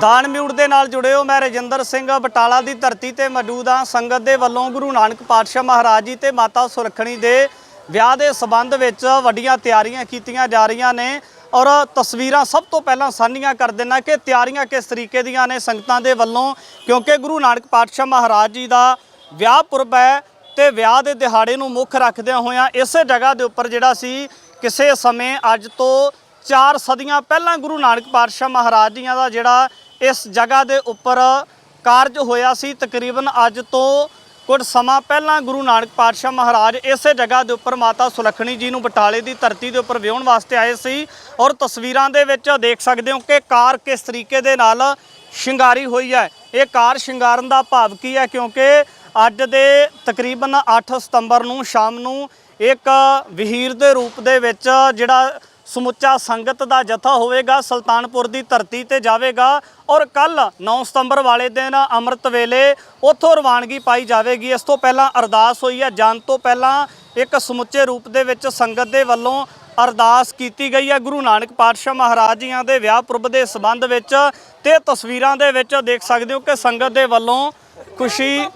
ਦਾਨ ਮਿਊਟ ਦੇ ਨਾਲ ਜੁੜਿਓ ਮੈਂ ਰਜਿੰਦਰ ਸਿੰਘ ਬਟਾਲਾ ਦੀ ਧਰਤੀ ਤੇ ਮੌਜੂਦ ਹਾਂ। ਸੰਗਤ ਦੇ ਵੱਲੋਂ ਗੁਰੂ ਨਾਨਕ ਪਾਤਸ਼ਾਹ ਮਹਾਰਾਜ ਜੀ ਤੇ ਮਾਤਾ ਸੁਰਖਣੀ ਦੇ ਵਿਆਹ ਦੇ ਸਬੰਧ ਵਿੱਚ ਵੱਡੀਆਂ ਤਿਆਰੀਆਂ ਕੀਤੀਆਂ ਜਾ ਰਹੀਆਂ ਨੇ ਔਰ ਤਸਵੀਰਾਂ ਸਭ ਤੋਂ ਪਹਿਲਾਂ ਸਾਂਝੀਆਂ ਕਰ ਦੇਣਾ ਕਿ ਤਿਆਰੀਆਂ ਕਿਸ ਤਰੀਕੇ ਦੀਆਂ ਨੇ ਸੰਗਤਾਂ ਦੇ ਵੱਲੋਂ, ਕਿਉਂਕਿ ਗੁਰੂ ਨਾਨਕ ਪਾਤਸ਼ਾਹ ਮਹਾਰਾਜ ਜੀ ਦਾ ਵਿਆਹ ਪੁਰਬ ਹੈ ਤੇ ਵਿਆਹ ਦੇ ਦਿਹਾੜੇ ਨੂੰ ਮੁੱਖ ਰੱਖਦਿਆਂ ਹੋਇਆਂ ਇਸੇ ਜਗ੍ਹਾ ਦੇ ਉੱਪਰ ਜਿਹੜਾ ਸੀ, ਕਿਸੇ ਸਮੇਂ ਅੱਜ ਤੋਂ ਚਾਰ ਸਦੀਆਂ ਪਹਿਲਾਂ ਗੁਰੂ ਨਾਨਕ ਪਾਤਸ਼ਾਹ ਮਹਾਰਾਜ ਜੀਆਂ ਦਾ ਜਿਹੜਾ ਇਸ ਜਗ੍ਹਾ ਦੇ ਉੱਪਰ ਕਾਰਜ ਹੋਇਆ ਸੀ। ਤਕਰੀਬਨ ਅੱਜ ਤੋਂ ਕੁਝ ਸਮਾਂ ਪਹਿਲਾਂ ਗੁਰੂ ਨਾਨਕ ਪਾਤਸ਼ਾਹ ਮਹਾਰਾਜ ਇਸੇ ਜਗ੍ਹਾ ਦੇ ਉੱਪਰ ਮਾਤਾ ਸੁਲੱਖਣੀ ਜੀ ਨੂੰ ਬਟਾਲੇ ਦੀ ਧਰਤੀ ਦੇ ਉੱਪਰ ਵਿਆਹਣ ਵਾਸਤੇ ਆਏ ਸੀ ਔਰ ਤਸਵੀਰਾਂ ਦੇ ਵਿੱਚ ਦੇਖ ਸਕਦੇ ਹੋ ਕਿ ਕਾਰ ਕਿਸ ਤਰੀਕੇ ਦੇ ਨਾਲ ਸ਼ਿੰਗਾਰੀ ਹੋਈ ਹੈ। ਇਹ ਕਾਰ ਸ਼ਿੰਗਾਰਨ ਦਾ ਭਾਵ ਕੀ ਹੈ? ਕਿਉਂਕਿ ਅੱਜ ਦੇ ਤਕਰੀਬਨ 8 ਸਤੰਬਰ ਨੂੰ ਸ਼ਾਮ ਨੂੰ ਇੱਕ ਵਹੀਰ ਦੇ ਰੂਪ ਦੇ ਵਿੱਚ ਜਿਹੜਾ ਸਮੁੱਚਾ ਸੰਗਤ ਦਾ ਜਥਾ ਹੋਵੇਗਾ, ਸੁਲਤਾਨਪੁਰ ਦੀ ਧਰਤੀ ਤੇ ਜਾਵੇਗਾ ਔਰ ਕੱਲ 9 ਸਤੰਬਰ ਵਾਲੇ ਦਿਨ ਅੰਮ੍ਰਿਤ ਵੇਲੇ ਉੱਥੋਂ ਰਵਾਨਗੀ ਪਾਈ ਜਾਵੇਗੀ। ਇਸ ਤੋਂ ਪਹਿਲਾਂ ਅਰਦਾਸ ਹੋਈ ਹੈ। ਜਾਣ ਤੋਂ ਪਹਿਲਾਂ ਇੱਕ ਸਮੁੱਚੇ ਰੂਪ ਦੇ ਵਿੱਚ ਸੰਗਤ ਦੇ ਵੱਲੋਂ ਅਰਦਾਸ ਕੀਤੀ ਗਈ ਹੈ। ਗੁਰੂ ਨਾਨਕ ਪਾਤਸ਼ਾਹ ਮਹਾਰਾਜ ਜੀਆਂ ਦੇ ਵਿਆਹ ਪੁਰਬ ਦੇ ਸਬੰਧ ਵਿੱਚ ਤੇ ਤਸਵੀਰਾਂ ਦੇ ਵਿੱਚ ਦੇਖ ਸਕਦੇ ਹੋ ਕਿ ਸੰਗਤ ਦੇ ਵੱਲੋਂ ਖੁਸ਼ੀ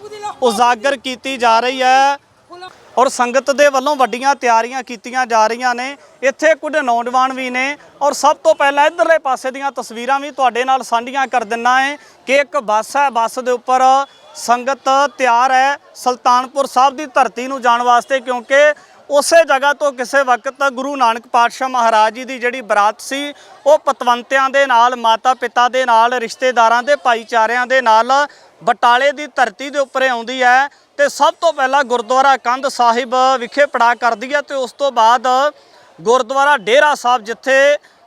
ਉਜਾਗਰ ਕੀਤੀ ਜਾ ਰਹੀ ਹੈ। ਔਰ ਸੰਗਤ ਦੇ ਵੱਲੋਂ ਵੱਡੀਆਂ ਤਿਆਰੀਆਂ ਕੀਤੀਆਂ ਜਾ ਰਹੀਆਂ ਨੇ। ਇੱਥੇ ਕੁਝ ਨੌਜਵਾਨ ਵੀ ਨੇ ਔਰ ਸਭ ਤੋਂ ਪਹਿਲਾਂ ਇਧਰਲੇ ਪਾਸੇ ਦੀਆਂ ਤਸਵੀਰਾਂ ਵੀ ਤੁਹਾਡੇ ਨਾਲ ਸਾਂਝੀਆਂ ਕਰ ਦਿੰਨਾ ਹੈ ਕਿ ਇੱਕ ਬੱਸ ਹੈ। ਬੱਸ ਦੇ ਉੱਪਰ ਸੰਗਤ ਤਿਆਰ ਹੈ ਸੁਲਤਾਨਪੁਰ ਸਾਹਿਬ ਦੀ ਧਰਤੀ ਨੂੰ ਜਾਣ ਵਾਸਤੇ ਕਿਉਂਕਿ ਉਸੇ ਜਗ੍ਹਾ ਤੋਂ ਕਿਸੇ ਵਕਤ ਗੁਰੂ ਨਾਨਕ ਪਾਤਸ਼ਾਹ ਮਹਾਰਾਜ ਜੀ ਦੀ ਜਿਹੜੀ ਬਰਾਤ ਸੀ, ਉਹ ਪਤਵੰਤਿਆਂ ਦੇ ਨਾਲ ਮਾਤਾ ਪਿਤਾ ਦੇ ਨਾਲ, ਰਿਸ਼ਤੇਦਾਰਾਂ ਦੇ, ਭਾਈਚਾਰਿਆਂ ਦੇ ਨਾਲ ਬਟਾਲੇ ਦੀ ਧਰਤੀ ਦੇ ਉੱਪਰ ਆਉਂਦੀ ਹੈ। ਤੇ ਸਭ ਤੋਂ ਪਹਿਲਾਂ ਗੁਰਦੁਆਰਾ ਕੰਧ ਸਾਹਿਬ ਵਿਖੇ ਪੜਾ ਕਰਦੀ ਹੈ ਤੇ ਉਸ ਤੋਂ ਬਾਅਦ ਗੁਰਦੁਆਰਾ ਡੇਰਾ ਸਾਹਿਬ ਜਿੱਥੇ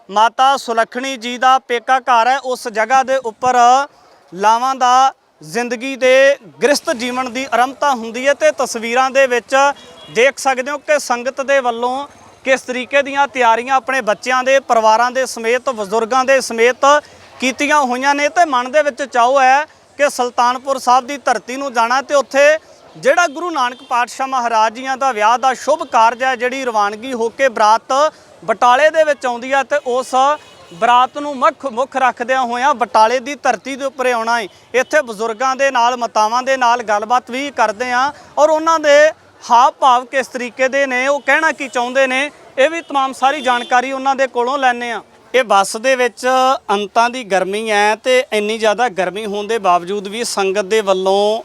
ਮਾਤਾ ਸੁਲੱਖਣੀ ਜੀ ਦਾ ਪੇਕਾ ਘਰ ਹੈ, ਉਸ ਜਗ੍ਹਾ ਦੇ ਉੱਪਰ ਲਾਵਾਂ ਦਾ ਜ਼ਿੰਦਗੀ ਦੇ ਗ੍ਰਸਤ ਜੀਵਨ ਦੀ ਆਰੰਭਤਾ ਹੁੰਦੀ ਹੈ ਤੇ ਤਸਵੀਰਾਂ ਦੇ ਵਿੱਚ ਦੇਖ ਸਕਦੇ ਹੋ ਕਿ ਸੰਗਤ ਦੇ ਵੱਲੋਂ ਕਿਸ ਤਰੀਕੇ ਦੀਆਂ ਤਿਆਰੀਆਂ ਆਪਣੇ ਬੱਚਿਆਂ ਦੇ, ਪਰਿਵਾਰਾਂ ਦੇ ਸਮੇਤ, ਬਜ਼ੁਰਗਾਂ ਦੇ ਸਮੇਤ ਕੀਤੀਆਂ ਹੋਈਆਂ ਨੇ ਤੇ ਮਨ ਦੇ ਵਿੱਚ ਚਾਹੋ ਹੈ ਕਿ ਸੁਲਤਾਨਪੁਰ ਸਾਹਿਬ ਦੀ ਧਰਤੀ ਨੂੰ ਜਾਣਾ ਤੇ ਉੱਥੇ ਜਿਹੜਾ ਗੁਰੂ ਨਾਨਕ ਪਾਤਸ਼ਾਹ ਮਹਾਰਾਜ ਜੀਆਂ ਦਾ ਵਿਆਹ ਦਾ ਸ਼ੁਭ ਕਾਰਜ ਹੈ ਜਿਹੜੀ ਰਵਾਨਗੀ ਹੋ ਕੇ ਬਰਾਤ ਬਟਾਲੇ ਦੇ ਵਿੱਚ ਆਉਂਦੀ ਹੈ ਤੇ ਉਸ ਬਰਾਤ ਨੂੰ ਮੁੱਖ ਮੁੱਖ ਰੱਖਦਿਆਂ ਹੋਇਆਂ ਬਟਾਲੇ ਦੀ ਧਰਤੀ ਦੇ ਉੱਪਰ ਆਉਣਾ ਹੈ ਇੱਥੇ ਬਜ਼ੁਰਗਾਂ ਦੇ ਨਾਲ ਮਾਤਾਵਾਂ ਦੇ ਨਾਲ ਗੱਲਬਾਤ ਵੀ ਕਰਦੇ ਆ ਔਰ ਉਹਨਾਂ ਦੇ ਹਾਵ ਭਾਵ ਕਿਸ ਤਰੀਕੇ ਦੇ ਨੇ ਉਹ ਕਹਿਣਾ ਕੀ ਚਾਹੁੰਦੇ ਨੇ ਇਹ ਵੀ तमाम ਸਾਰੀ ਜਾਣਕਾਰੀ ਉਹਨਾਂ ਦੇ ਕੋਲੋਂ ਲੈਣੇ ਆ ਇਹ ਬੱਸ ਦੇ ਵਿੱਚ ਅੰਤਾਂ ਦੀ ਗਰਮੀ ਹੈ ਤੇ ਇੰਨੀ ਜ਼ਿਆਦਾ ਗਰਮੀ ਹੋਣ ਦੇ ਬਾਵਜੂਦ ਵੀ ਸੰਗਤ ਦੇ ਵੱਲੋਂ ਅ,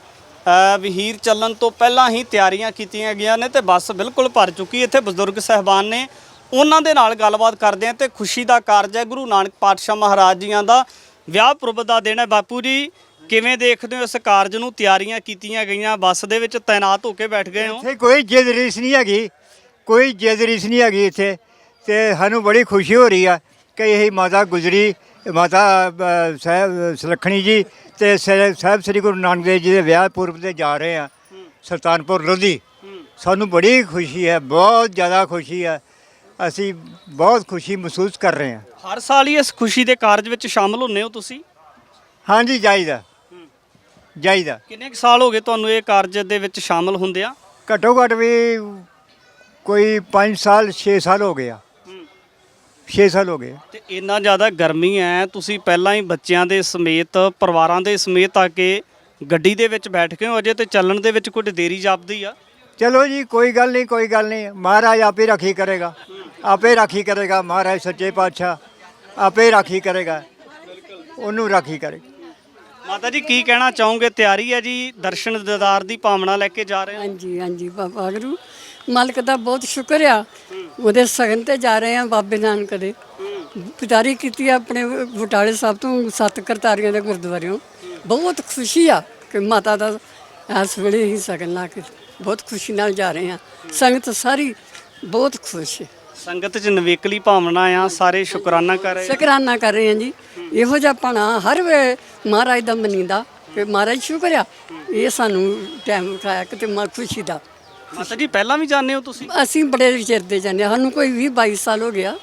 ਵਹੀਰ ਚੱਲਣ ਤੋਂ ਪਹਿਲਾਂ ਹੀ ਤਿਆਰੀਆਂ ਕੀਤੀਆਂ ਗਈਆਂ ਨੇ ਤੇ ਬੱਸ ਬਿਲਕੁਲ ਭਰ ਚੁੱਕੀ ਇੱਥੇ ਬਜ਼ੁਰਗ ਸਹਿਬਾਨ ਨੇ ਉਹਨਾਂ ਦੇ ਨਾਲ ਗੱਲਬਾਤ ਕਰਦੇ ਆ ਤੇ ਖੁਸ਼ੀ ਦਾ ਕਾਰਜ ਹੈ। ਗੁਰੂ ਨਾਨਕ ਪਾਤਸ਼ਾਹ ਮਹਾਰਾਜ ਜੀਆਂ ਦਾ ਵਿਆਹ ਪੁਰਬ ਦਾ ਦਿਨ ਹੈ। ਬਾਪੂ ਜੀ, ਕਿਵੇਂ ਦੇਖਦੇ ਹੋ ਇਸ ਕਾਰਜ ਨੂੰ? ਤਿਆਰੀਆਂ ਕੀਤੀਆਂ ਗਈਆਂ, ਬੱਸ ਦੇ ਵਿੱਚ ਤਾਇਨਾਤ ਹੋ ਕੇ ਬੈਠ ਗਏ ਹੋ? ਇੱਥੇ ਕੋਈ ਜਿੱਦ ਰੀਸ ਨਹੀਂ ਹੈਗੀ। ਕੋਈ ਜਿੱਦ ਨਹੀਂ ਹੈਗੀ ਇੱਥੇ ਤੇ ਸਾਨੂੰ ਬੜੀ ਖੁਸ਼ੀ ਹੋ ਰਹੀ ਆ ਕਿ ਇਹ ਮਾਤਾ ਗੁਜਰੀ ਮਾਤਾ ਅ, ਸਾਹਿਬ ਸੁਲੱਖਣੀ ਜੀ ਤੇ ਸ- ਸਾਹਿਬ ਸ੍ਰੀ ਗੁਰੂ ਨਾਨਕ ਦੇਵ ਜੀ ਦੇ ਵਿਆਹ ਪੁਰਬ ਤੇ ਜਾ ਰਹੇ ਆ ਸੁਲਤਾਨਪੁਰ ਲੋਧੀ। ਸਾਨੂੰ ਬੜੀ ਖੁਸ਼ੀ ਹੈ ਬਹੁਤ ਜ਼ਿਆਦਾ ਖੁਸ਼ੀ ਹੈ। ਅਸੀਂ ਬਹੁਤ ਖੁਸ਼ੀ ਮਹਿਸੂਸ ਕਰ ਰਹੇ ਹਾਂ। ਹਰ ਸਾਲ ਹੀ ਇਸ ਖੁਸ਼ੀ ਦੇ ਕਾਰਜ ਵਿੱਚ ਸ਼ਾਮਲ ਹੁੰਨੇ ਹੋ ਤੁਸੀਂ? ਹਾਂਜੀ ਜਾਈਦਾ। ਜਾਈਦਾ। ਕਿੰਨੇ ਕੁ ਸਾਲ ਹੋ ਗਏ ਤੁਹਾਨੂੰ ਇਹ ਕਾਰਜ ਦੇ ਵਿੱਚ ਸ਼ਾਮਲ ਹੁੰਦਿਆਂ? ਘੱਟੋ ਘੱਟ ਵੀ ਕੋਈ 5 ਸਾਲ 6 ਸਾਲ ਹੋ ਗਿਆ 6 ਸਾਲ ਹੋ ਗਏ। ਤੇ ਇੰਨਾ ਜ਼ਿਆਦਾ ਗਰਮੀ ਹੈ ਤੁਸੀਂ ਪਹਿਲਾਂ ਹੀ ਬੱਚਿਆਂ ਦੇ ਸਮੇਤ ਪਰਿਵਾਰਾਂ ਦੇ ਸਮੇਤ ਆ ਕੇ ਗੱਡੀ ਦੇ ਵਿੱਚ ਬੈਠ ਕੇ ਹੋ ਅਜੇ ਤੇ ਚੱਲਣ ਦੇ ਵਿੱਚ ਕੁਝ ਦੇਰੀ ਜਾਪਦੀ ਆ? ਚਲੋ ਜੀ ਕੋਈ ਗੱਲ ਨਹੀਂ ਕੋਈ ਗੱਲ ਨਹੀਂ। ਮਹਾਰਾਜ ਆਪੇ ਰਾਖੀ ਕਰੇਗਾ। ਆਪੇ ਰਾਖੀ ਕਰੇਗਾ ਮਹਾਰਾਜ ਸੱਚੇ ਪਾਤਸ਼ਾਹ। ਆਪੇ ਰਾਖੀ ਕਰੇਗਾ। ਉਹਨੂੰ ਰਾਖੀ ਕਰੇਗਾ ਮਾਤਾ ਜੀ ਕੀ ਕਹਿਣਾ ਚਾਹੋਗੇ? ਤਿਆਰੀ ਹੈ ਜੀ ਦਰਸ਼ਨ ਦਿਦਾਰ ਦੀ ਭਾਵਨਾ ਲੈ ਕੇ ਜਾ ਰਹੇ ਹਾਂ? ਹਾਂਜੀ ਹਾਂਜੀ ਬਾਬਾ ਗੁਰੂ। ਮਾਲਕ ਦਾ ਬਹੁਤ ਸ਼ੁਕਰ ਆ ਉਹਦੇ ਸਗਨ ਤੇ ਜਾ ਰਹੇ ਆ ਬਾਬੇ ਨਾਨਕ ਦੇ। ਪਿਤਾਰੀ ਕੀਤੀ ਆ ਆਪਣੇ ਬਟਾਲੇ ਸਾਹਿਬ ਤੋਂ ਸੱਤ ਕਰਤਾਰੀਆਂ ਦੇ ਗੁਰਦੁਆਰਿਓਂ। ਬਹੁਤ ਖੁਸ਼ੀ ਆ ਕਿ ਮਾਤਾ ਦਾ ਇਸ ਵੇਲੇ ਹੀ ਸਗਨ ਲਾ ਕੇ ਬਹੁਤ ਖੁਸ਼ੀ ਨਾਲ ਜਾ ਰਹੇ ਆ ਸੰਗਤ ਸਾਰੀ ਬਹੁਤ ਖੁਸ਼ ਹੈ। ਸੰਗਤ 'ਚ ਨਵੇਕਲੀ ਭਾਵਨਾ ਆ ਸਾਰੇ ਸ਼ੁਕਰਾਨਾ ਕਰ ਰਹੇ ਸ਼ੁਕਰਾਨਾ ਕਰ ਰਹੇ ਹਾਂ ਜੀ। ਇਹੋ ਜਿਹਾ ਪਣਾ ਹਰ ਵੇ ਮਹਾਰਾਜ ਦਾ ਮਨੀਂਦਾ ਕਿ ਮਹਾਰਾਜ ਸ਼ੁਕਰ ਆ। ਇਹ ਸਾਨੂੰ ਟਾਈਮ ਉਠਾਇਆ ਕਿਤੇ ਮਾ ਖੁਸ਼ੀ ਦਾ। ਮਾਤਾ ਜੀ, ਪਹਿਲਾਂ ਵੀ ਜਾਂਦੇ ਹੋ ਤੁਸੀਂ ਅਸੀਂ ਬੜੇ ਚਿਰ ਦੇ ਜਾਂਦੇ ਹਾਂ। ਸਾਨੂੰ ਕੋਈ 20 22 ਸਾਲ ਹੋ ਗਿਆ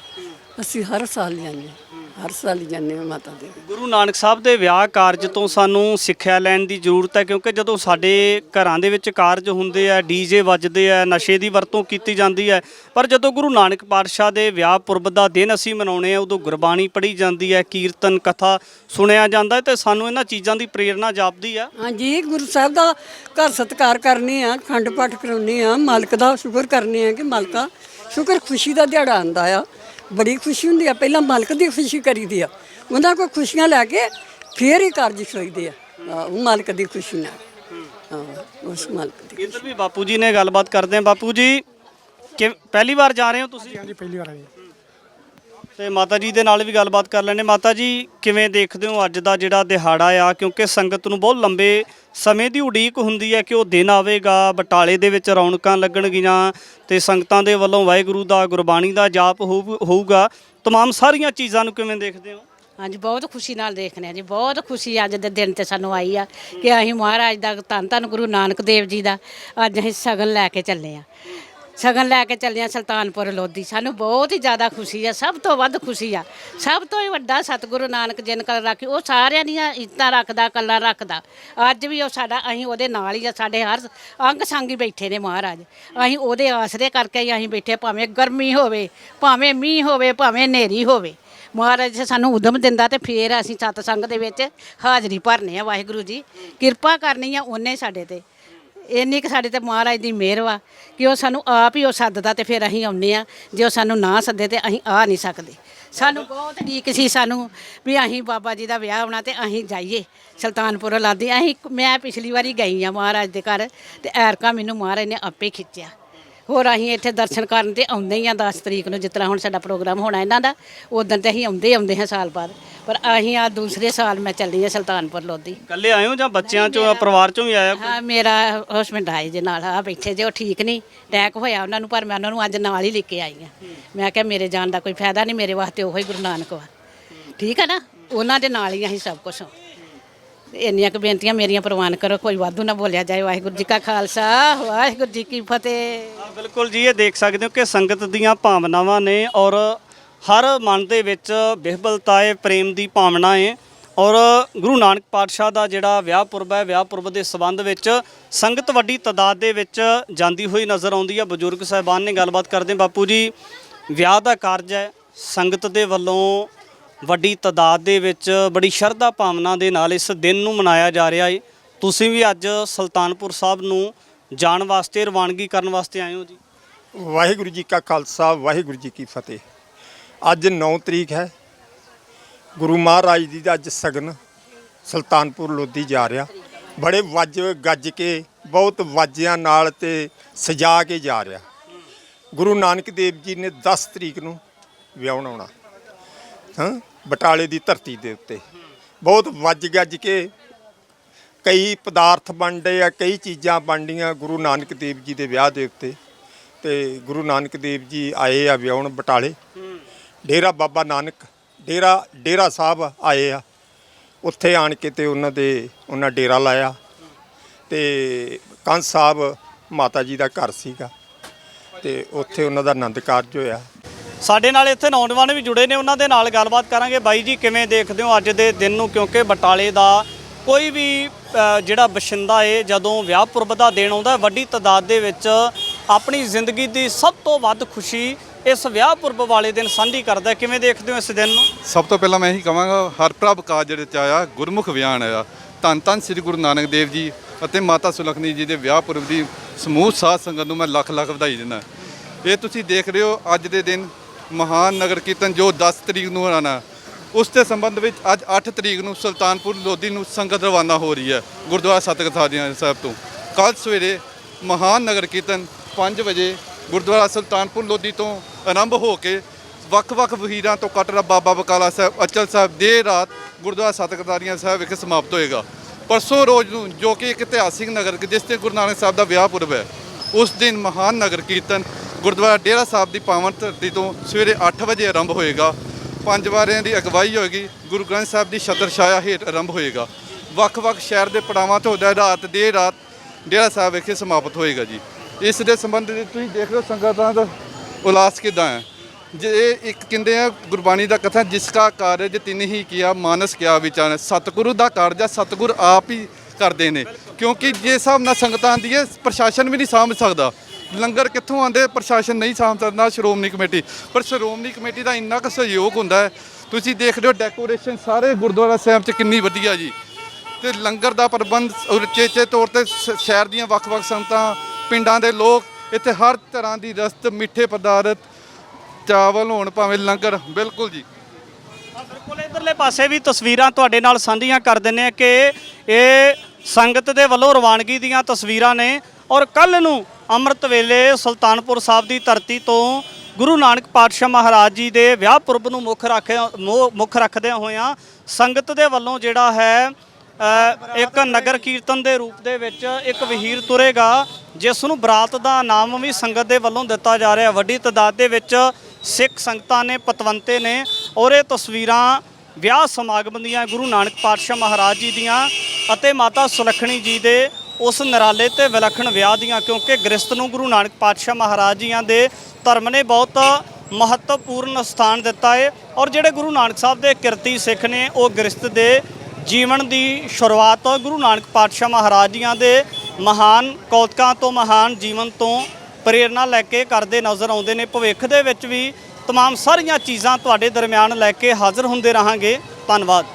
ਅਸੀਂ ਹਰ ਸਾਲ ਜਾਂਦੇ ਹਾਂ। ਹਰ ਸਾਲ ਹੀ ਜਾਂਦੇ ਹਾਂ ਮਾਤਾ ਦੇ ਗੁਰੂ ਨਾਨਕ ਸਾਹਿਬ ਦੇ ਵਿਆਹ ਕਾਰਜ ਤੋਂ ਸਾਨੂੰ ਸਿੱਖਿਆ ਲੈਣ ਦੀ ਜ਼ਰੂਰਤ ਹੈ ਕਿਉਂਕਿ ਜਦੋਂ ਸਾਡੇ ਘਰਾਂ ਦੇ ਵਿੱਚ ਕਾਰਜ ਹੁੰਦੇ ਆ ਡੀਜੇ ਵੱਜਦੇ ਆ ਨਸ਼ੇ ਦੀ ਵਰਤੋਂ ਕੀਤੀ ਜਾਂਦੀ ਹੈ ਪਰ ਜਦੋਂ ਗੁਰੂ ਨਾਨਕ ਪਾਤਸ਼ਾਹ ਦੇ ਵਿਆਹ ਪੁਰਬ ਦਾ ਦਿਨ ਅਸੀਂ ਮਨਾਉਣੇ ਆ ਉਦੋਂ ਗੁਰਬਾਣੀ ਪੜ੍ਹੀ ਜਾਂਦੀ ਹੈ ਕੀਰਤਨ ਕਥਾ ਸੁਣਿਆ ਜਾਂਦਾ ਹੈ ਤੇ ਸਾਨੂੰ ਇਹਨਾਂ ਚੀਜ਼ਾਂ ਦੀ ਪ੍ਰੇਰਣਾ ਜਾਪਦੀ ਆ ਹਾਂਜੀ ਗੁਰੂ ਸਾਹਿਬ ਦਾ ਘਰ ਸਤਿਕਾਰ ਕਰਨੇ ਆ ਖੰਡ ਪਾਠ ਕਰਾਉਣੇ ਆ ਮਾਲਕ ਦਾ ਸ਼ੁਕਰ ਕਰਨੇ ਆ ਕਿ ਮਾਲਕਾ ਸ਼ੁਕਰ ਖੁਸ਼ੀ ਦਾ ਦਿਹਾੜਾ ਆਂਦਾ ਆ। ਬੜੀ ਖੁਸ਼ੀ ਹੁੰਦੀ ਆ। ਪਹਿਲਾਂ ਮਾਲਕ ਦੀ ਖੁਸ਼ੀ ਕਰੀਦੀ ਆ। ਉਹਨਾਂ ਕੋਲ ਖੁਸ਼ੀਆਂ ਲੈ ਕੇ ਫੇਰ ਹੀ ਕਾਰਜ ਸੋਈਦੇ ਆ। ਹਾਂ, ਉਹ ਮਾਲਕ ਦੀ ਖੁਸ਼ੀ ਨਾਲ। ਹਾਂ ਉਸ ਮਾਲਕ ਦੀ ਇੱਧਰ ਵੀ ਬਾਪੂ ਜੀ ਨੇ ਗੱਲਬਾਤ ਕਰਦੇ ਆ। ਬਾਪੂ ਜੀ ਕਿ ਪਹਿਲੀ ਵਾਰ ਜਾ ਰਹੇ ਹੋ ਤੁਸੀਂ? ਹਾਂਜੀ ਪਹਿਲੀ ਵਾਰ ਆਏ ਤੇ ਮਾਤਾ ਜੀ ਦੇ ਨਾਲ ਵੀ ਗੱਲਬਾਤ ਕਰ ਲੈਣੇ ਮਾਤਾ ਜੀ ਕਿਵੇਂ ਦੇਖਦੇ ਹੋ ਅੱਜ ਦਾ ਜਿਹੜਾ ਦਿਹਾੜਾ ਆ ਕਿਉਂਕਿ ਸੰਗਤ ਨੂੰ ਬਹੁਤ ਲੰਬੇ ਸਮੇਂ ਦੀ ਉਡੀਕ ਹੁੰਦੀ ਹੈ ਕਿ ਉਹ ਦਿਨ ਆਵੇਗਾ ਬਟਾਲੇ ਦੇ ਵਿੱਚ ਰੌਣਕਾਂ ਲੱਗਣਗੀਆਂ ਤੇ ਸੰਗਤਾਂ ਦੇ ਵੱਲੋਂ ਵਾਹਿਗੁਰੂ ਦਾ ਗੁਰਬਾਣੀ ਦਾ ਜਾਪ ਹੋਊ- ਹੋਊਗਾ तमाम ਸਾਰੀਆਂ ਚੀਜ਼ਾਂ ਨੂੰ ਕਿਵੇਂ ਦੇਖਦੇ ਹੋ ਹਾਂਜੀ ਬਹੁਤ ਖੁਸ਼ੀ ਨਾਲ ਦੇਖਦੇ ਹਾਂ ਜੀ ਬਹੁਤ ਖੁਸ਼ੀ ਅੱਜ ਦੇ ਦਿਨ ਤੇ ਸਾਨੂੰ ਆਈ ਆ ਕਿ ਅਸੀਂ ਮਹਾਰਾਜ ਦਾ ਧੰਨ ਧੰਨ ਗੁਰੂ ਨਾਨਕ ਦੇਵ ਜੀ ਦਾ ਅੱਜ ਅਸੀਂ ਸਗਨ ਲੈ ਕੇ ਚੱਲੇ ਆ ਸਗਨ ਲੈ ਕੇ ਚੱਲੇ ਆ ਸੁਲਤਾਨਪੁਰ ਲੋਧੀ। ਸਾਨੂੰ ਬਹੁਤ ਹੀ ਜ਼ਿਆਦਾ ਖੁਸ਼ੀ ਆ, ਸਭ ਤੋਂ ਵੱਧ ਖੁਸ਼ੀ ਆ। ਸਭ ਤੋਂ ਹੀ ਵੱਡਾ ਸਤਿਗੁਰੂ ਨਾਨਕ ਜਿਨ ਕਲ ਰੱਖੀ, ਉਹ ਸਾਰਿਆਂ ਦੀਆਂ ਇੱਜ਼ਤਾਂ ਰੱਖਦਾ, ਕੱਲਾ ਰੱਖਦਾ। ਅੱਜ ਵੀ ਉਹ ਸਾਡਾ, ਅਸੀਂ ਉਹਦੇ ਨਾਲ ਹੀ ਆ, ਸਾਡੇ ਹਰ ਅੰਗ ਸੰਗ ਹੀ ਬੈਠੇ ਨੇ ਮਹਾਰਾਜ। ਅਸੀਂ ਉਹਦੇ ਆਸਰੇ ਕਰਕੇ ਹੀ ਅਸੀਂ ਬੈਠੇ, ਭਾਵੇਂ ਗਰਮੀ ਹੋਵੇ, ਭਾਵੇਂ ਮੀਂਹ ਹੋਵੇ, ਭਾਵੇਂ ਹਨੇਰੀ ਹੋਵੇ। ਮਹਾਰਾਜ ਜੀ ਸਾਨੂੰ ਉਦਮ ਦਿੰਦਾ ਤੇ ਫੇਰ ਅਸੀਂ ਸਤਸੰਗ ਦੇ ਵਿੱਚ ਹਾਜ਼ਰੀ ਭਰਨੇ ਆ, ਵਾਹਿਗੁਰੂ ਜੀ। ਕਿਰਪਾ ਕਰਨੀ ਆ ਉਹਨੇ ਸਾਡੇ ਤੇ। ਇੰਨੀ ਕਿ ਸਾਡੇ ਤੇ ਮਹਾਰਾਜ ਦੀ ਮਿਹਰ ਵਾ ਕਿ ਉਹ ਸਾਨੂੰ ਆਪ ਹੀ ਉਹ ਸੱਦਦਾ ਤੇ ਫਿਰ ਅਸੀਂ ਆਉਂਦੇ ਆ ਜੇ ਉਹ ਸਾਨੂੰ ਨਾ ਸੱਦੇ ਤੇ ਅਸੀਂ ਆ ਨਹੀਂ ਸਕਦੇ। ਸਾਨੂੰ ਬਹੁਤ ਢੀਕ ਸੀ ਸਾਨੂੰ ਵੀ ਅਸੀਂ ਬਾਬਾ ਜੀ ਦਾ ਵਿਆਹ ਹੋਣਾ ਤੇ ਅਸੀਂ ਜਾਈਏ ਸੁਲਤਾਨਪੁਰ ਲਾਦੀ। ਅਸੀਂ ਮੈਂ ਪਿਛਲੀ ਵਾਰੀ ਗਈ ਆ ਮਹਾਰਾਜ ਦੇ ਘਰ ਤੇ ਐਰਕਾ ਮੈਨੂੰ ਮਹਾਰਾਜ ਨੇ ਆਪੇ ਖਿੱਚਿਆ। ਹੋਰ ਅਸੀਂ ਇੱਥੇ ਦਰਸ਼ਨ ਕਰਨ ਤੇ ਆਉਂਦੇ ਹੀ ਆ 10 ਤਰੀਕ ਨੂੰ ਜਿਸ ਤਰ੍ਹਾਂ ਹੁਣ ਸਾਡਾ ਪ੍ਰੋਗਰਾਮ ਹੋਣਾ ਇਹਨਾਂ ਦਾ ਉਦੋਂ ਤੇ ਅਸੀਂ ਆਉਂਦੇ ਹੀ ਆਉਂਦੇ ਹਾਂ ਸਾਲ ਬਾਅਦ। ਪਰ ਅਸੀਂ ਆ ਦੂਸਰੇ ਸਾਲ ਮੈਂ ਚੱਲੀ ਆ ਸੁਲਤਾਨਪੁਰ ਲੋਧੀ। ਇਕੱਲੇ ਆਏ ਹੋ ਜਾਂ ਬੱਚਿਆਂ ਚੋਂ ਪਰਿਵਾਰ ਚੋਂ ਵੀ ਆਇਆ ਹਾਂ ਮੇਰਾ ਹਸਬੰਡ ਆਏ ਜੇ ਨਾਲ ਆ ਬੈਠੇ ਜੇ ਉਹ ਠੀਕ ਨਹੀਂ ਅਟੈਕ ਹੋਇਆ ਉਹਨਾਂ ਨੂੰ ਪਰ ਮੈਂ ਉਹਨਾਂ ਨੂੰ ਅੱਜ ਨਾਲ ਹੀ ਲੈ ਕੇ ਆਈ ਆ ਮੈਂ ਕਿਹਾ ਮੇਰੇ ਜਾਣ ਦਾ ਕੋਈ ਫਾਇਦਾ ਨਹੀਂ ਮੇਰੇ ਵਾਸਤੇ ਉਹੀ ਗੁਰੂ ਨਾਨਕ ਵਾ। ਠੀਕ ਹੈ ਨਾ? ਉਹਨਾਂ ਦੇ ਨਾਲ ਹੀ ਅਸੀਂ ਸਭ ਕੁਝ ਇੰਨੀਆਂ ਕੁ ਬੇਨਤੀਆਂ ਮੇਰੀਆਂ ਪ੍ਰਵਾਨ ਕਰੋ ਕੋਈ ਵਾਧੂ ਨਾ ਬੋਲਿਆ ਜਾਏ। ਵਾਹਿਗੁਰੂ ਜੀ ਕਾ ਖਾਲਸਾ ਵਾਹਿਗੁਰੂ ਜੀ ਕੀ ਫਤਿਹ। ਹਾਂ, ਬਿਲਕੁਲ ਜੀ ਇਹ ਦੇਖ ਸਕਦੇ ਹੋ ਕਿ ਸੰਗਤ ਦੀਆਂ ਭਾਵਨਾਵਾਂ ਨੇ ਔਰ ਹਰ ਮਨ ਦੇ ਵਿੱਚ ਬਿਹਬਲਤਾ ਹੈ ਪ੍ਰੇਮ ਦੀ ਭਾਵਨਾ ਹੈ ਔਰ ਗੁਰੂ ਨਾਨਕ ਪਾਤਸ਼ਾਹ ਦਾ ਜਿਹੜਾ ਵਿਆਹ ਪੁਰਬ ਹੈ ਵਿਆਹ ਪੁਰਬ ਦੇ ਸੰਬੰਧ ਵਿੱਚ ਸੰਗਤ ਵੱਡੀ ਤਦਾਦ ਦੇ ਵਿੱਚ ਜਾਂਦੀ ਹੋਈ ਨਜ਼ਰ ਆਉਂਦੀ ਹੈ। ਬਜ਼ੁਰਗ ਸਾਹਿਬਾਨ ਨੇ ਗੱਲਬਾਤ ਕਰਦੇ ਬਾਪੂ ਜੀ ਵਿਆਹ ਦਾ ਕਾਰਜ ਹੈ। ਸੰਗਤ ਦੇ ਵੱਲੋਂ ਵੱਡੀ ਤਦਾਦ ਦੇ ਵਿੱਚ ਬੜੀ ਸ਼ਰਧਾ ਭਾਵਨਾ ਦੇ ਨਾਲ ਇਸ ਦਿਨ ਨੂੰ ਮਨਾਇਆ ਜਾ ਰਿਹਾ ਹੈ ਤੁਸੀਂ ਵੀ ਅੱਜ ਸੁਲਤਾਨਪੁਰ ਸਾਹਿਬ ਨੂੰ ਜਾਣ ਵਾਸਤੇ, ਰਵਾਨਗੀ ਕਰਨ ਵਾਸਤੇ ਆਏ ਹੋ ਜੀ? ਵਾਹਿਗੁਰੂ ਜੀ ਕਾ ਖਾਲਸਾ, ਵਾਹਿਗੁਰੂ ਜੀ ਕੀ ਫਤਿਹ। ਅੱਜ 9 ਤਰੀਕ ਹੈ। ਗੁਰੂ ਮਹਾਰਾਜ ਜੀ ਦਾ ਅੱਜ ਸਗਨ ਸੁਲਤਾਨਪੁਰ ਲੋਧੀ ਜਾ ਰਿਹਾ। ਬੜੇ ਵੱਜ ਗੱਜ ਕੇ, ਬਹੁਤ ਵਾਜਿਆਂ ਨਾਲ ਤੇ ਸਜਾ ਕੇ ਜਾ ਰਿਹਾ। ਗੁਰੂ ਨਾਨਕ ਦੇਵ ਜੀ ਨੇ 10 ਤਰੀਕ ਨੂੰ ਵਿਆਹਣ ਆਉਣਾ। ਹਾਂ? ਬਟਾਲੇ ਦੀ ਧਰਤੀ ਦੇ ਉੱਤੇ। ਬਹੁਤ ਵੱਜ ਗੱਜ ਕੇ ਕਈ ਪਦਾਰਥ ਬਣਦੇ ਆ, ਕਈ ਚੀਜ਼ਾਂ ਬਣਦੀਆਂ ਗੁਰੂ ਨਾਨਕ ਦੇਵ ਜੀ ਦੇ ਵਿਆਹ ਦੇ ਉੱਤੇ। ਤੇ ਗੁਰੂ ਨਾਨਕ ਦੇਵ ਜੀ ਆਏ ਆ ਵਿਆਹਣ ਬਟਾਲੇ। ਡੇਰਾ ਬਾਬਾ ਨਾਨਕ, ਡੇਰਾ ਡੇਰਾ ਸਾਹਿਬ ਆਏ ਆ। ਉੱਥੇ ਆਣ ਕੇ ਤੇ ਉਹਨਾਂ ਦੇ, ਉਹਨਾਂ ਡੇਰਾ ਲਾਇਆ। ਤੇ ਕੰਸ ਸਾਹਿਬ ਮਾਤਾ ਜੀ ਦਾ ਘਰ ਸੀਗਾ। ਤੇ ਉੱਥੇ ਉਹਨਾਂ ਦਾ ਆਨੰਦ ਕਾਰਜ ਹੋਇਆ। ਸਾਡੇ ਨਾਲ ਇੱਥੇ ਨੌਜਵਾਨ ਵੀ ਜੁੜੇ ਨੇ, ਉਹਨਾਂ ਦੇ ਨਾਲ ਗੱਲਬਾਤ ਕਰਾਂਗੇ। ਬਾਈ ਜੀ, ਕਿਵੇਂ ਦੇਖਦੇ ਹੋ ਅੱਜ ਦੇ ਦਿਨ ਨੂੰ? ਕਿਉਂਕਿ ਬਟਾਲੇ ਦਾ ਕੋਈ ਵੀ ਜਿਹੜਾ ਬਸ਼ਿੰਦਾ ਏ, ਜਦੋਂ ਵਿਆਹ ਪੁਰਬ ਦਾ ਦਿਨ ਆਉਂਦਾ, ਵੱਡੀ ਤਦਾਦ ਦੇ ਵਿੱਚ ਆਪਣੀ ਜ਼ਿੰਦਗੀ ਦੀ ਸਭ ਤੋਂ ਵੱਧ ਖੁਸ਼ੀ ਇਸ ਵਿਆਹ ਪੁਰਬ ਵਾਲੇ ਦਿਨ ਸਾਂਝੀ ਕਰਦਾ। ਕਿਵੇਂ ਦੇਖਦੇ ਹੋ ਇਸ ਦਿਨ ਨੂੰ? ਸਭ ਤੋਂ ਪਹਿਲਾਂ ਮੈਂ ਇਹੀ ਕਹਾਂਗਾ, ਹਰ ਪ੍ਰਭ ਕਾਜ ਜਿਹੜੇ ਚ ਆਇਆ, ਗੁਰਮੁਖ ਵਿਆਨ ਆਇਆ। ਧੰਨ ਧੰਨ ਸ੍ਰੀ ਗੁਰੂ ਨਾਨਕ ਦੇਵ ਜੀ ਅਤੇ ਮਾਤਾ ਸੁਲਖਣੀ ਜੀ ਦੇ ਵਿਆਹ ਪੁਰਬ ਦੀ ਸਮੂਹ ਸਾਧ ਸੰਗਤ ਨੂੰ ਮੈਂ ਲੱਖ ਲੱਖ ਵਧਾਈ ਦਿੰਦਾ। ਇਹ ਤੁਸੀਂ ਦੇਖ ਰਹੇ ਹੋ ਅੱਜ ਦੇ ਦਿਨ। ਮਹਾਨ ਨਗਰ ਕੀਰਤਨ ਜੋ 10 ਤਰੀਕ ਨੂੰ ਆਣਾ ਉਸ ਦੇ ਸੰਬੰਧ ਵਿੱਚ ਅੱਜ 8 ਤਰੀਕ ਨੂੰ ਸੁਲਤਾਨਪੁਰ ਲੋਧੀ ਨੂੰ ਸੰਗਤ ਰਵਾਨਾ ਹੋ ਰਹੀ ਹੈ, ਗੁਰਦੁਆਰਾ ਸਤਿਗੁਰਾਂ ਸਾਹਿਬ ਤੋਂ। ਕੱਲ ਸਵੇਰੇ ਮਹਾਨ ਨਗਰ ਕੀਰਤਨ 5 ਵਜੇ ਗੁਰਦੁਆਰਾ ਸੁਲਤਾਨਪੁਰ ਲੋਧੀ ਤੋਂ ਆਰੰਭ ਹੋ ਕੇ ਵੱਖ-ਵੱਖ ਵਹੀਰਾਂ ਤੋਂ ਕਟਰਾ ਬਾਬਾ ਬਕਾਲਾ ਸਾਹਿਬ, ਅਚਲ ਸਾਹਿਬ, ਦੇਰ ਰਾਤ ਗੁਰਦੁਆਰਾ ਸਤਿਗੁਰਾਂ ਸਾਹਿਬ ਵਿਖੇ ਸਮਾਪਤ ਹੋਏਗਾ। ਪਰਸੋਂ ਰੋਜ਼ ਨੂੰ ਜੋ ਕਿ ਇੱਕ ਇਤਿਹਾਸਿਕ ਨਗਰ ਜਿਸ ਤੇ ਗੁਰੂ ਨਾਨਕ ਸਾਹਿਬ ਦਾ ਵਿਆਹ ਪੁਰਬ ਹੈ, ਉਸ ਦਿਨ ਮਹਾਨ ਨਗਰ ਕੀਰਤਨ ਗੁਰਦੁਆਰਾ ਡੇਰਾ ਸਾਹਿਬ ਦੀ ਪਾਵਨ ਧਰਤੀ ਤੋਂ ਸਵੇਰੇ 8 ਵਜੇ ਆਰੰਭ ਹੋਏਗਾ। ਪੰਜ ਵਾਰਿਆਂ ਦੀ ਅਗਵਾਈ ਹੋਏਗੀ। ਗੁਰੂ ਗ੍ਰੰਥ ਸਾਹਿਬ ਦੀ ਛਤਰ ਛਾਇਆ ਹੇਠ ਆਰੰਭ ਹੋਏਗਾ। ਵੱਖ-ਵੱਖ ਸ਼ਹਿਰ ਦੇ ਪੜਾਵਾਂ ਤੋਂ ਰਾਤ ਦੇ ਰਾਤ ਡੇਰਾ ਸਾਹਿਬ ਵਿਖੇ ਸਮਾਪਤ ਹੋਏਗਾ ਜੀ। ਇਸ ਦੇ ਸੰਬੰਧ ਵਿੱਚ ਤੁਸੀਂ ਦੇਖ ਲਓ ਸੰਗਤਾਂ ਦਾ ਉਲਾਸ ਕਿਦਾਂ ਹੈ। ਜੇ ਇੱਕ ਕਹਿੰਦੇ ਆ, ਗੁਰਬਾਣੀ ਦਾ ਕਥਾ, ਜਿਸ ਕਾ ਕਾਰਜ ਤਿਨ ਹੀ ਕੀਆ, ਮਾਨਸ ਕਿਆ ਵਿਚਾਰ। ਸਤਿਗੁਰੂ ਦਾ ਕਾਰਜ ਆ, ਸਤਿਗੁਰ ਆਪ ਹੀ ਕਰਦੇ ਨੇ। ਕਿਉਂਕਿ ਜੇ ਹਿਸਾਬ ਨਾਲ ਸੰਗਤਾਂ ਆਉਂਦੀ ਪ੍ਰਸ਼ਾਸਨ ਵੀ ਨਹੀਂ ਸਾਂਭ ਸਕਦਾ। ਲੰਗਰ ਕਿੱਥੋਂ ਆਉਂਦੇ, ਪ੍ਰਸ਼ਾਸਨ ਨਹੀਂ ਸਾਂਭ ਸਕਦਾ, ਸ਼੍ਰੋਮਣੀ ਕਮੇਟੀ। ਪਰ ਸ਼੍ਰੋਮਣੀ ਕਮੇਟੀ ਦਾ ਇੰਨਾ ਕੁ ਸਹਿਯੋਗ ਹੁੰਦਾ ਹੈ, ਤੁਸੀਂ ਦੇਖਦੇ ਹੋ ਡੈਕੋਰੇਸ਼ਨ ਸਾਰੇ ਗੁਰਦੁਆਰਾ ਸਾਹਿਬ 'ਚ ਕਿੰਨੀ ਵਧੀਆ ਜੀ। ਤੇ ਲੰਗਰ ਦਾ ਪ੍ਰਬੰਧ ਉਚੇਚੇ ਤੌਰ ਤੇ ਸ- ਸ਼ਹਿਰ ਦੀਆਂ ਵੱਖ-ਵੱਖ ਸੰਗਤਾਂ, ਪਿੰਡਾਂ ਦੇ ਲੋਕ, ਇੱਥੇ ਹਰ ਤਰ੍ਹਾਂ ਦੀ ਰਸਤ, ਮਿੱਠੇ ਪਦਾਰਥ, ਚਾਵਲ ਹੋਣ, ਭਾਵੇਂ ਲੰਗਰ, ਬਿਲਕੁਲ ਜੀ। ਬਿਲਕੁਲ ਇਧਰਲੇ ਪਾਸੇ ਵੀ ਤਸਵੀਰਾਂ ਤੁਹਾਡੇ ਨਾਲ ਸਾਂਝੀਆਂ ਕਰ ਦਿੰਨੇ ਆ ਕਿ ਇਹ ਸੰਗਤ ਦੇ ਵੱਲੋਂ ਰਵਾਨਗੀ ਦੀਆਂ ਤਸਵੀਰਾਂ ਨੇ ਔਰ ਕੱਲ ਨੂੰ ਅੰਮ੍ਰਿਤ ਵੇਲੇ ਸੁਲਤਾਨਪੁਰ ਸਾਹਿਬ ਦੀ ਧਰਤੀ ਤੋਂ ਗੁਰੂ ਨਾਨਕ ਪਾਤਸ਼ਾਹ ਮਹਾਰਾਜ ਜੀ ਦੇ ਵਿਆਹ ਪੁਰਬ ਨੂੰ ਮੁੱਖ ਰੱਖ ਮੁੱਖ ਰੱਖਦਿਆਂ ਹੋਇਆਂ ਸੰਗਤ ਦੇ ਵੱਲੋਂ ਜਿਹੜਾ ਹੈ ਇੱਕ ਨਗਰ ਕੀਰਤਨ ਦੇ ਰੂਪ ਦੇ ਵਿੱਚ ਇੱਕ ਵਹੀਰ ਤੁਰੇਗਾ, ਜਿਸ ਨੂੰ ਬਰਾਤ ਦਾ ਨਾਮ ਵੀ ਸੰਗਤ ਦੇ ਵੱਲੋਂ ਦਿੱਤਾ ਜਾ ਰਿਹਾ। ਵੱਡੀ ਤਦਾਦ ਦੇ ਵਿੱਚ ਸਿੱਖ ਸੰਗਤਾਂ ਨੇ, ਪਤਵੰਤੇ ਨੇ ਔਰ ਇਹ ਤਸਵੀਰਾਂ ਵਿਆਹ ਸਮਾਗਮ ਦੀਆਂ ਗੁਰੂ ਨਾਨਕ ਪਾਤਸ਼ਾਹ ਮਹਾਰਾਜ ਜੀ ਦੀਆਂ ਅਤੇ ਮਾਤਾ ਸੁਲੱਖਣੀ ਜੀ ਦੇ ਉਸ ਨਿਰਾਲੇ ਤੇ ਵਿਲੱਖਣ ਵਿਆਹ ਦੀਆਂ ਕਿਉਂਕਿ ਗ੍ਰਸਤ ਨੂੰ ਗੁਰੂ ਨਾਨਕ ਪਾਤਸ਼ਾਹ ਮਹਾਰਾਜ ਜੀਆਂ ਦੇ ਧਰਮ ਨੇ ਬਹੁਤ ਮਹੱਤਵਪੂਰਨ ਸਥਾਨ ਦਿੱਤਾ ਹੈ ਔਰ ਜਿਹੜੇ ਗੁਰੂ ਨਾਨਕ ਸਾਹਿਬ ਦੇ ਕਿਰਤੀ ਸਿੱਖ ਨੇ ਉਹ ਗ੍ਰਸਤ ਦੇ ਜੀਵਨ ਦੀ ਸ਼ੁਰੂਆਤ ਗੁਰੂ ਨਾਨਕ ਪਾਤਸ਼ਾਹ ਮਹਾਰਾਜ ਜੀਆਂ ਦੇ ਮਹਾਨ ਕੌਤਕਾਂ ਤੋਂ ਮਹਾਨ ਜੀਵਨ ਤੋਂ ਪ੍ਰੇਰਣਾ ਲੈ ਕੇ ਕਰਦੇ ਨਜ਼ਰ ਆਉਂਦੇ ਨੇ ਭਵਿੱਖ ਦੇ ਵਿੱਚ ਵੀ तमाम ਸਾਰੀਆਂ ਚੀਜ਼ਾਂ ਤੁਹਾਡੇ ਦਰਮਿਆਨ ਲੈ ਕੇ ਹਾਜ਼ਰ ਹੁੰਦੇ ਰਹਾਂਗੇ ਧੰਨਵਾਦ